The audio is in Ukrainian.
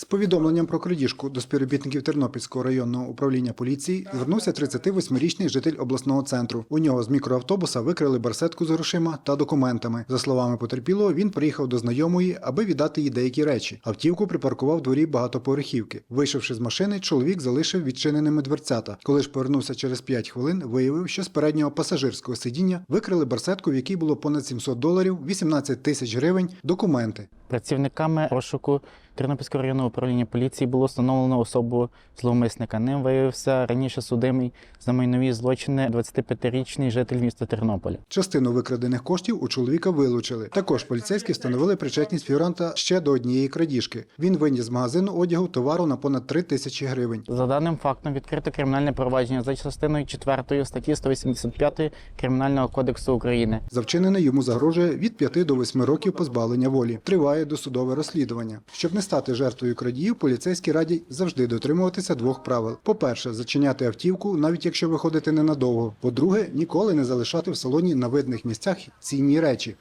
З повідомленням про крадіжку до співробітників Тернопільського районного управління поліції звернувся 38-річний житель обласного центру. У нього з мікроавтобуса викрили барсетку з грошима та документами. За словами потерпілого, він приїхав до знайомої, аби віддати їй деякі речі. Автівку припаркував в дворі багатоповерхівки. Вийшовши з машини, чоловік залишив відчиненими дверцята. Коли ж повернувся через 5 хвилин, виявив, що з переднього пасажирського сидіння викрили барсетку, в якій було понад 700 доларів, 18 тисяч гривень, документи. Працівниками розшуку Тернопільського районного управління поліції було встановлено особу зловмисника. Ним виявився раніше судимий за майнові злочини 25-річний житель міста Тернополя. Частину викрадених коштів у чоловіка вилучили. Також поліцейські встановили причетність фігуранта ще до однієї крадіжки. Він виніс з магазину одягу товару на понад 3 тисячі гривень. За даним фактом відкрито кримінальне провадження за частиною 4 статті 185 Кримінального кодексу України. За вчинене йому загрожує від 5 до 8 років позбавлення волі. Триває досудове розслідування. Щоб не стати жертвою крадіїв, поліцейські радять завжди дотримуватися двох правил: по-перше, зачиняти автівку, навіть якщо виходити ненадовго. По-друге, ніколи не залишати в салоні на видних місцях цінні речі.